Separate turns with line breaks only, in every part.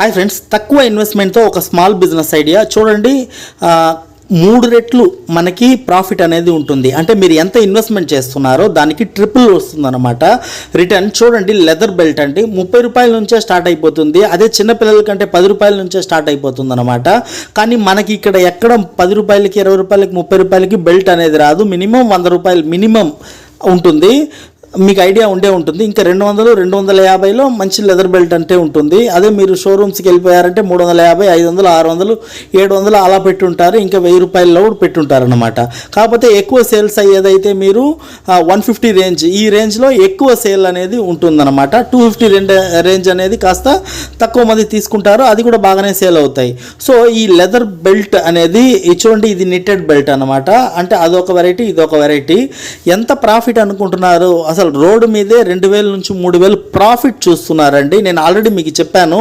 Hi friends తక్కువ ఇన్వెస్ట్మెంట్తో ఒక small business idea చూడండి మూడు రెట్లు మనకి ప్రాఫిట్ అనేది ఉంటుంది. అంటే మీరు ఎంత ఇన్వెస్ట్మెంట్ చేస్తున్నారో దానికి ట్రిపుల్ వస్తుందన్నమాట. రిటర్న్ చూడండి లెదర్ బెల్ట్ అండి. ముప్పై రూపాయల నుంచే స్టార్ట్ అయిపోతుంది. అదే చిన్నపిల్లల కంటే పది రూపాయల నుంచే స్టార్ట్ అయిపోతుంది అనమాట కానీ మనకి ఇక్కడ ఎక్కడ పది రూపాయలకి ఇరవై రూపాయలకి ముప్పై రూపాయలకి బెల్ట్ అనేది రాదు. మినిమం వంద రూపాయలు మినిమం ఉంటుంది. మీకు ఐడియా ఉండే ఉంటుంది. ఇంకా రెండు వందలు రెండు వందల యాభైలో మంచి లెదర్ బెల్ట్ అంటే ఉంటుంది. అదే మీరు షోరూమ్స్కి వెళ్ళిపోయారంటే మూడు వందల యాభై ఐదు వందలు ఆరు వందలు ఏడు వందలు అలా పెట్టుంటారు. ఇంకా వెయ్యి రూపాయల్లో కూడా పెట్టుంటారనమాట కాకపోతే ఎక్కువ సేల్స్ అయ్యేదైతే మీరు వన్ ఫిఫ్టీ రేంజ్. ఈ రేంజ్లో ఎక్కువ సేల్ అనేది ఉంటుందన్నమాట. టూ ఫిఫ్టీ రెండు రేంజ్ అనేది కాస్త తక్కువ మంది తీసుకుంటారు. అది కూడా బాగానే సేల్ అవుతాయి. సో ఈ లెదర్ బెల్ట్ అనేది చూడండి ఇది నిట్టెడ్ బెల్ట్ అనమాట అంటే అదొక వెరైటీ ఇదొక వెరైటీ. ఎంత ప్రాఫిట్ అనుకుంటున్నారు? అసలు రోడ్డు మీదే రెండు వేల నుంచి మూడు వేలు ప్రాఫిట్ చూస్తున్నారండి. నేను ఆల్రెడీ మీకు చెప్పాను.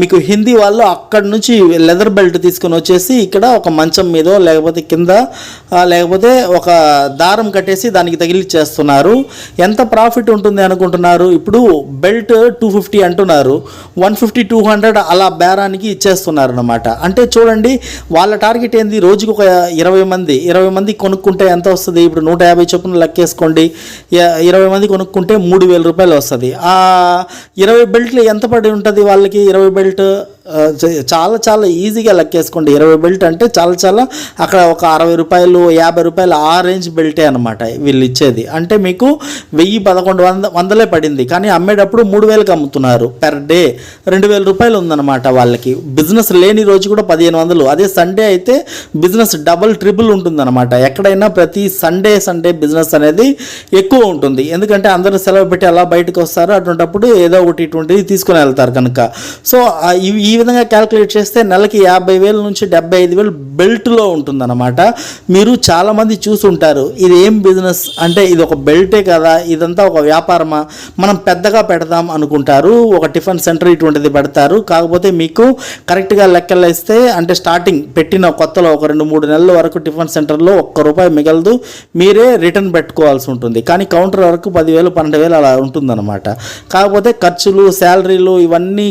మీకు హిందీ వాళ్ళు అక్కడి నుంచి లెదర్ బెల్ట్ తీసుకొని వచ్చేసి ఇక్కడ ఒక మంచం మీదో లేకపోతే కింద లేకపోతే ఒక దారం కట్టేసి దానికి తగిలిచ్చేస్తున్నారు. ఎంత ప్రాఫిట్ ఉంటుంది అనుకుంటున్నారు? ఇప్పుడు బెల్ట్ టూ ఫిఫ్టీ అంటున్నారు. వన్ ఫిఫ్టీ టూ హండ్రెడ్ అలా బేరానికి ఇచ్చేస్తున్నారు అనమాట అంటే చూడండి వాళ్ళ టార్గెట్ ఏంది? రోజుకి ఒక ఇరవై మంది ఇరవై మంది కొనుక్కుంటే ఎంత వస్తుంది? ఇప్పుడు నూట యాభై చొప్పున లెక్కేసుకోండి. ఇరవై మంది కొనుక్కుంటే మూడు వేల రూపాయలు వస్తుంది. ఆ ఇరవై బెల్ట్లు ఎంత పడి ఉంటుంది వాళ్ళకి? ఇరవై బెల్ట్ చాలా చాలా ఈజీగా లెక్కేసుకోండి ఇరవై బెల్ట్ అంటే చాలా చాలా అక్కడ ఒక అరవై రూపాయలు యాభై రూపాయలు ఆ రేంజ్ బెల్టే అనమాట వీళ్ళు ఇచ్చేది. అంటే మీకు వెయ్యి పదకొండు వంద వందలే పడింది. కానీ అమ్మేటప్పుడు మూడు వేలకు అమ్ముతున్నారు పెర్ డే రెండు వేల రూపాయలు ఉందన్నమాట వాళ్ళకి. బిజినెస్ లేని రోజు కూడా పదిహేను వందలు. అదే సండే అయితే బిజినెస్ డబుల్ ట్రిపుల్ ఉంటుందన్నమాట. ఎక్కడైనా ప్రతి సండే సండే బిజినెస్ అనేది ఎక్కువ ఉంటుంది. ఎందుకంటే అందరూ సెలవు పెట్టి అలా బయటకు వస్తారు. అటువంటిప్పుడు ఏదో ఒకటి ఇటువంటిది తీసుకుని వెళ్తారు కనుక. సో ఈ ఈ విధంగా క్యాలిక్యులేట్ చేస్తే నెలకి యాభై వేల నుంచి డెబ్బై ఐదు వేలు బెల్ట్లో ఉంటుందన్నమాట. మీరు చాలామంది చూసుంటారు ఇది ఏం బిజినెస్ అంటే ఇది ఒక బెల్టే కదా ఇదంతా ఒక వ్యాపారమా? మనం పెద్దగా పెడదాం అనుకుంటారు ఒక టిఫిన్ సెంటర్ ఇటువంటిది పెడతారు. కాకపోతే మీకు కరెక్ట్గా లెక్కలు వేస్తే అంటే స్టార్టింగ్ పెట్టిన కొత్తలో ఒక రెండు మూడు నెలల వరకు టిఫిన్ సెంటర్లో ఒక్క రూపాయి మిగలదు మీరే రిటర్న్ పెట్టుకోవాల్సి ఉంటుంది. కానీ కౌంటర్ వరకు పదివేలు పన్నెండు వేలు అలా ఉంటుందన్నమాట. కాకపోతే ఖర్చులు శాలరీలు ఇవన్నీ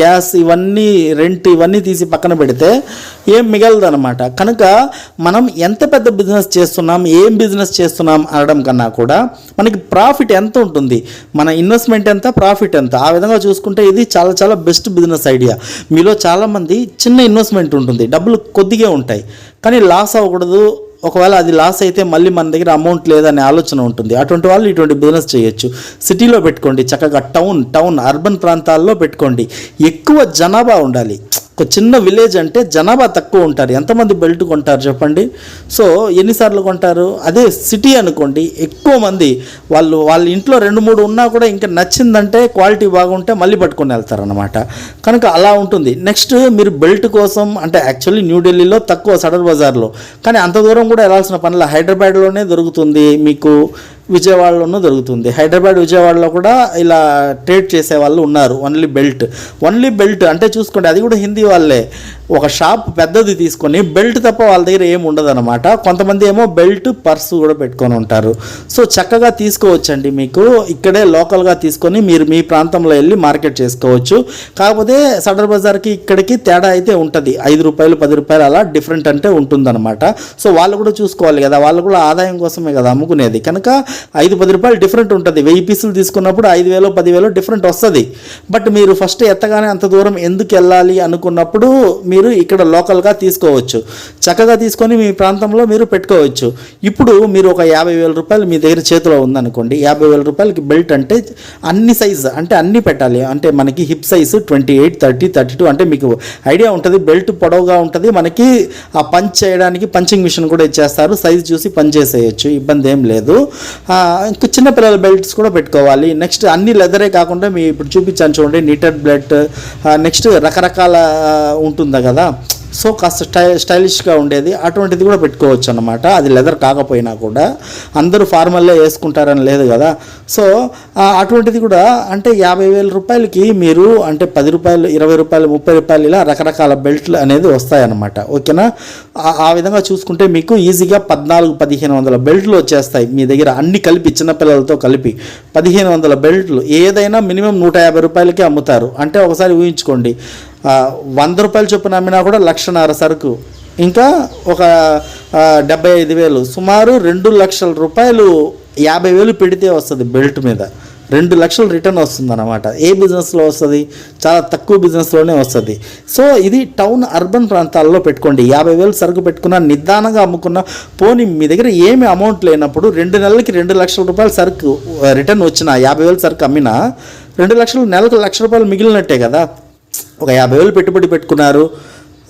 గ్యాస్ ఇవన్నీ రెంట్ ఇవన్నీ తీసి పక్కన పెడితే ఏం మిగలదు అనమాట కనుక మనం ఎంత పెద్ద బిజినెస్ చేస్తున్నాం ఏం బిజినెస్ చేస్తున్నాం అనడం కన్నా కూడా మనకి ప్రాఫిట్ ఎంత ఉంటుంది మన ఇన్వెస్ట్మెంట్ ఎంత ప్రాఫిట్ ఎంత ఆ విధంగా చూసుకుంటే ఇది చాలా చాలా బెస్ట్ బిజినెస్ ఐడియా. మీలో చాలామంది చిన్న ఇన్వెస్ట్మెంట్ ఉంటుంది డబ్బులు కొద్దిగా ఉంటాయి కానీ లాస్ అవ్వకూడదు ఒకవేళ అది లాస్ అయితే మళ్ళీ మన దగ్గర అమౌంట్ లేదనే ఆలోచన ఉంటుంది. అటువంటి వాళ్ళు ఇటువంటి బిజినెస్ చేయొచ్చు. సిటీలో పెట్టుకోండి. చక్కగా టౌన్ టౌన్ అర్బన్ ప్రాంతాల్లో పెట్టుకోండి. ఎక్కువ జనాభా ఉండాలి. ఒక చిన్న విలేజ్ అంటే జనాభా తక్కువ ఉంటారు. ఎంతమంది బెల్ట్ కొంటారు చెప్పండి? సో ఎన్నిసార్లు కొంటారు? అదే సిటీ అనుకోండి ఎక్కువ మంది వాళ్ళు వాళ్ళ ఇంట్లో రెండు మూడు ఉన్నా కూడా ఇంకా నచ్చిందంటే క్వాలిటీ బాగుంటే మళ్ళీ పట్టుకొని వెళ్తారనమాట కనుక అలా ఉంటుంది. నెక్స్ట్ మీరు బెల్ట్ కోసం అంటే యాక్చువల్లీ న్యూఢిల్లీలో తక్కువ సడర్ బజార్లో కానీ అంత దూరం కూడా వెళ్ళాల్సిన పనులు హైదరాబాద్లోనే దొరుకుతుంది మీకు. విజయవాడలోనూ దొరుకుతుంది హైదరాబాద్ విజయవాడలో కూడా ఇలా ట్రేడ్ చేసే వాళ్ళు ఉన్నారు. ఓన్లీ బెల్ట్ ఓన్లీ బెల్ట్ అంటే చూసుకోండి అది కూడా హిందీ వాళ్ళే. ఒక షాప్ పెద్దది తీసుకొని బెల్ట్ తప్ప వాళ్ళ దగ్గర ఏమి ఉండదన్నమాట. కొంతమంది ఏమో బెల్ట్ పర్సు కూడా పెట్టుకొని ఉంటారు. సో చక్కగా తీసుకోవచ్చండి మీకు. ఇక్కడే లోకల్గా తీసుకొని మీరు మీ ప్రాంతంలో వెళ్ళి మార్కెట్ చేసుకోవచ్చు. కాకపోతే సడర్ బజార్కి ఇక్కడికి తేడా అయితే ఉంటుంది. ఐదు రూపాయలు పది రూపాయలు అలా డిఫరెంట్ అంటే ఉంటుందన్నమాట. సో వాళ్ళు కూడా చూసుకోవాలి కదా. వాళ్ళు కూడా ఆదాయం కోసమే కదా అమ్ముకునేది. కనుక ఐదు పది రూపాయలు డిఫరెంట్ ఉంటుంది. వెయ్యి పీసులు తీసుకున్నప్పుడు ఐదు వేలు పదివేలు డిఫరెంట్ వస్తుంది. బట్ మీరు ఫస్ట్ ఎత్తగానే అంత దూరం ఎందుకు వెళ్ళాలి అనుకున్నప్పుడు మీరు ఇక్కడ లోకల్గా తీసుకోవచ్చు. చక్కగా తీసుకొని మీ ప్రాంతంలో మీరు పెట్టుకోవచ్చు. ఇప్పుడు మీరు ఒక యాభై వేల రూపాయలు మీ దగ్గర చేతిలో ఉందనుకోండి. యాభై వేల రూపాయలకి బెల్ట్ అంటే అన్ని సైజ్ అంటే అన్ని పెట్టాలి. అంటే మనకి hip size twenty eight thirty thirty two అంటే మీకు ఐడియా ఉంటుంది. బెల్ట్ పొడవుగా ఉంటుంది. మనకి ఆ పంచ్ చేయడానికి పంచింగ్ మిషన్ కూడా ఇచ్చేస్తారు సైజ్ చూసి పంచ్ చేసేయచ్చు. ఇబ్బంది ఏం లేదు. ఇంకా చిన్నపిల్లల బెల్ట్స్ కూడా పెట్టుకోవాలి. నెక్స్ట్ అన్ని లెదరే కాకుండా మీ ఇప్పుడు చూపించాను చూడండి నీటెడ్ బ్లడ్ నెక్స్ట్ రకరకాల ఉంటుంది కదా కదా? సో కాస్త స్టై స్టైలిష్గా ఉండేది. అటువంటిది కూడా పెట్టుకోవచ్చు అనమాట అది లెదర్ కాకపోయినా కూడా. అందరూ ఫార్మల్లే వేసుకుంటారని లేదు కదా? సో అటువంటిది కూడా అంటే యాభై వేల రూపాయలకి మీరు అంటే పది రూపాయలు ఇరవై రూపాయలు ముప్పై రూపాయలు ఇలా రకరకాల బెల్ట్లు అనేది వస్తాయన్నమాట. ఓకేనా? ఆ- విధంగా చూసుకుంటే మీకు ఈజీగా పద్నాలుగు పదిహేను వందల బెల్ట్లు వచ్చేస్తాయి మీ దగ్గర. అన్ని కలిపి చిన్నపిల్లలతో కలిపి పదిహేను వందల బెల్ట్లు. ఏదైనా మినిమం నూట యాభై రూపాయలకే అమ్ముతారు. అంటే ఒకసారి ఊహించుకోండి. వంద రూపాయలు చొప్పున అమ్మినా కూడా లక్షన్నర సరుకు. ఇంకా ఒక డెబ్బై ఐదు వేలు. సుమారు రెండు లక్షల రూపాయలు యాభై వేలు పెడితే వస్తుంది బెల్ట్ మీద. రెండు లక్షలు రిటర్న్ వస్తుంది అనమాట ఏ బిజినెస్లో వస్తుంది? చాలా తక్కువ బిజినెస్లోనే వస్తుంది. సో ఇది టౌన్ అర్బన్ ప్రాంతాల్లో పెట్టుకోండి. యాభై వేలు సరుకు పెట్టుకున్న నిదానంగా అమ్ముకున్న పోనీ మీ దగ్గర ఏమి అమౌంట్ లేనప్పుడు రెండు నెలలకి రెండు లక్షల రూపాయలు సరుకు రిటర్న్ వచ్చిన యాభై వేలు సరుకు అమ్మినా రెండు లక్షలు నెలకు లక్ష రూపాయలు మిగిలినట్టే కదా. ఒక యాభై వేలు పెట్టుబడి పెట్టుకున్నారు.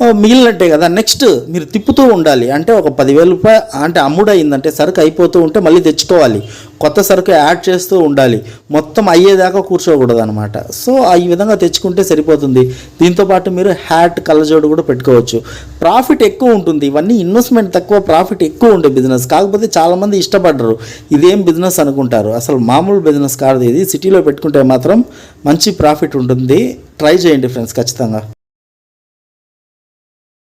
మిగిలినట్టే కదా. నెక్స్ట్ మీరు తిప్పుతూ ఉండాలి. అంటే ఒక పదివేల రూపాయలు అంటే అమ్ముడు అయిందంటే సరుకు అయిపోతూ ఉంటే మళ్ళీ తెచ్చుకోవాలి. కొత్త సరుకు యాడ్ చేస్తూ ఉండాలి. మొత్తం అయ్యేదాకా కూర్చోకూడదు అనమాట సో ఆ ఈ విధంగా తెచ్చుకుంటే సరిపోతుంది. దీంతోపాటు మీరు హ్యాట్ కళ్ళజోడు కూడా పెట్టుకోవచ్చు. ప్రాఫిట్ ఎక్కువ ఉంటుంది. ఇవన్నీ ఇన్వెస్ట్మెంట్ తక్కువ ప్రాఫిట్ ఎక్కువ ఉండే బిజినెస్ కాకపోతే చాలామంది ఇష్టపడరు. ఇదేం బిజినెస్ అనుకుంటారు. అసలు మామూలు బిజినెస్ కాదు ఇది. సిటీలో పెట్టుకుంటే మాత్రం మంచి ప్రాఫిట్ ఉంటుంది. ట్రై చేయండి ఫ్రెండ్స్ ఖచ్చితంగా.